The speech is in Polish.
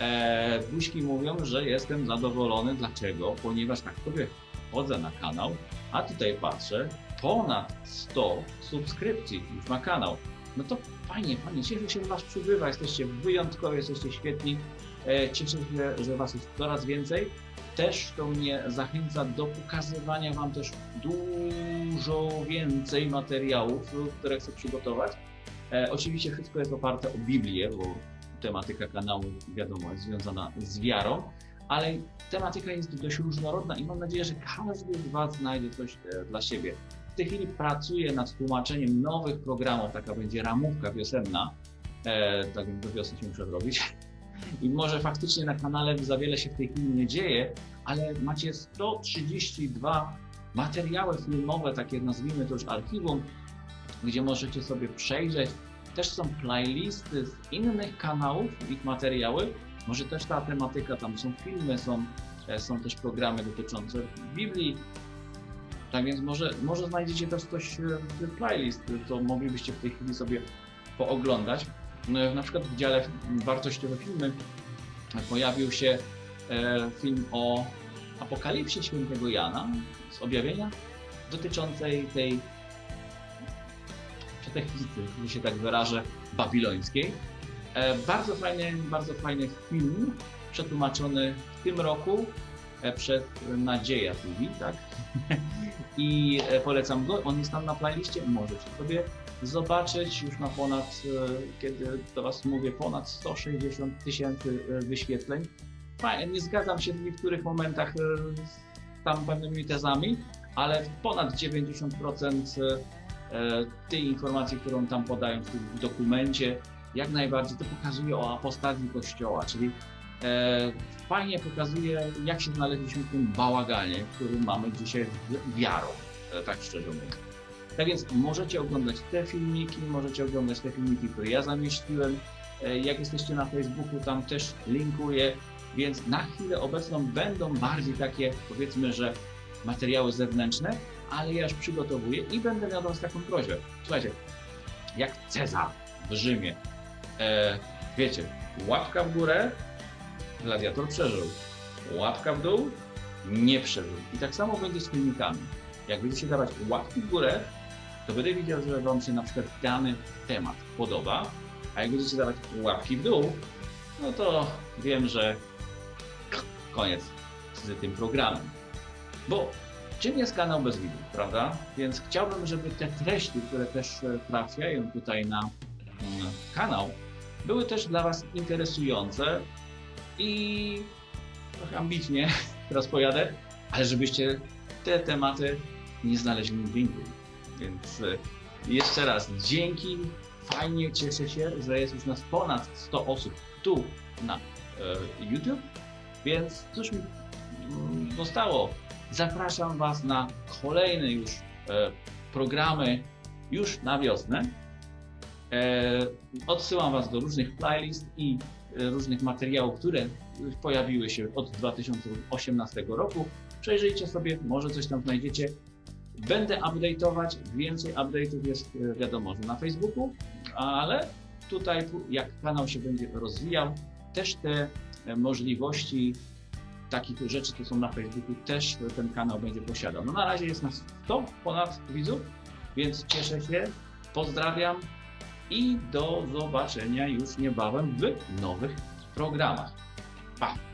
E, buźki mówią, że jestem zadowolony. Dlaczego? Ponieważ tak sobie wchodzę na kanał, a tutaj patrzę, ponad 100 subskrypcji już ma kanał. No to fajnie, fajnie, cieszę się, że Was przybywa, jesteście wyjątkowi, jesteście świetni. E, cieszę się, że Was jest coraz więcej. Też to mnie zachęca do pokazywania Wam też dużo więcej materiałów, które chcę przygotować. E, oczywiście wszystko jest oparte o Biblię, bo tematyka kanału, wiadomo, jest związana z wiarą, ale tematyka jest dość różnorodna i mam nadzieję, że każdy z Was znajdzie coś e, dla siebie. W tej chwili pracuję nad tłumaczeniem nowych programów, taka będzie ramówka wiosenna, e, tak więc do wiosny się muszę zrobić. I może faktycznie na kanale za wiele się w tej chwili nie dzieje, ale macie 132 materiały filmowe, takie nazwijmy to już archiwum, gdzie możecie sobie przejrzeć. Też są playlisty z innych kanałów, ich materiały. Może też ta tematyka, tam są filmy, są, e, są też programy dotyczące Biblii. Tak więc może, może znajdziecie też coś e, w playlist, to moglibyście w tej chwili sobie pooglądać. No, Na przykład w dziale wartościowe filmy pojawił się e, film o apokalipsie świętego Jana z objawienia dotyczącej tej technicy, że się tak wyrażę, babilońskiej. E, bardzo fajny, bardzo fajny film, przetłumaczony w tym roku e, przez Nadzieja TV, tak? I e, polecam go, on jest tam na playliście, możecie sobie zobaczyć, już ma ponad, kiedy Was mówię, ponad 160 tysięcy wyświetleń. Fajnie, nie zgadzam się w niektórych momentach z tam pewnymi tezami, ale ponad 90% e, e, tej informacji, którą tam podają w tym dokumencie, jak najbardziej to pokazuje o apostazji Kościoła, czyli e, fajnie pokazuje, jak się znaleźliśmy w tym bałaganie, który mamy dzisiaj wiarą, e, tak szczerze mówiąc. Tak więc możecie oglądać te filmiki, możecie oglądać te filmiki, które ja zamieściłem. E, Jak jesteście na Facebooku, tam też linkuję, więc na chwilę obecną będą bardziej takie, powiedzmy, że materiały zewnętrzne, ale ja już przygotowuję i będę miał Was taką prośbę. Słuchajcie, jak Cezar w Rzymie, e, wiecie, łapka w górę, gladiator przeżył, łapka w dół, nie przeżył. I tak samo będzie z filmikami. Jak będziecie dawać łapki w górę, to będę widział, że Wam się na przykład dany temat podoba, a jak będziecie dawać łapki w dół, no to wiem, że koniec z tym programem. Bo czym jest kanał bez wideo, prawda? Więc chciałbym, żeby te treści, które też e, trafiają tutaj na mm, kanał, były też dla Was interesujące i trochę ambitnie teraz pojadę, ale żebyście te tematy nie znaleźli nigdzie indziej. Więc e, jeszcze raz dzięki, fajnie, cieszę się, że jest już nas ponad 100 osób tu na e, YouTube, więc cóż mi mm, zostało. Zapraszam Was na kolejne już e, programy już na wiosnę. E, odsyłam Was do różnych playlist i e, różnych materiałów, które pojawiły się od 2018 roku. Przejrzyjcie sobie, może coś tam znajdziecie. Będę update'ować, więcej update'ów jest wiadomo, że na Facebooku, ale tutaj jak kanał się będzie rozwijał, też te możliwości takich rzeczy, które są na Facebooku, też ten kanał będzie posiadał. No na razie jest nas 100 ponad widzów, więc cieszę się, pozdrawiam i do zobaczenia już niebawem w nowych programach. Pa!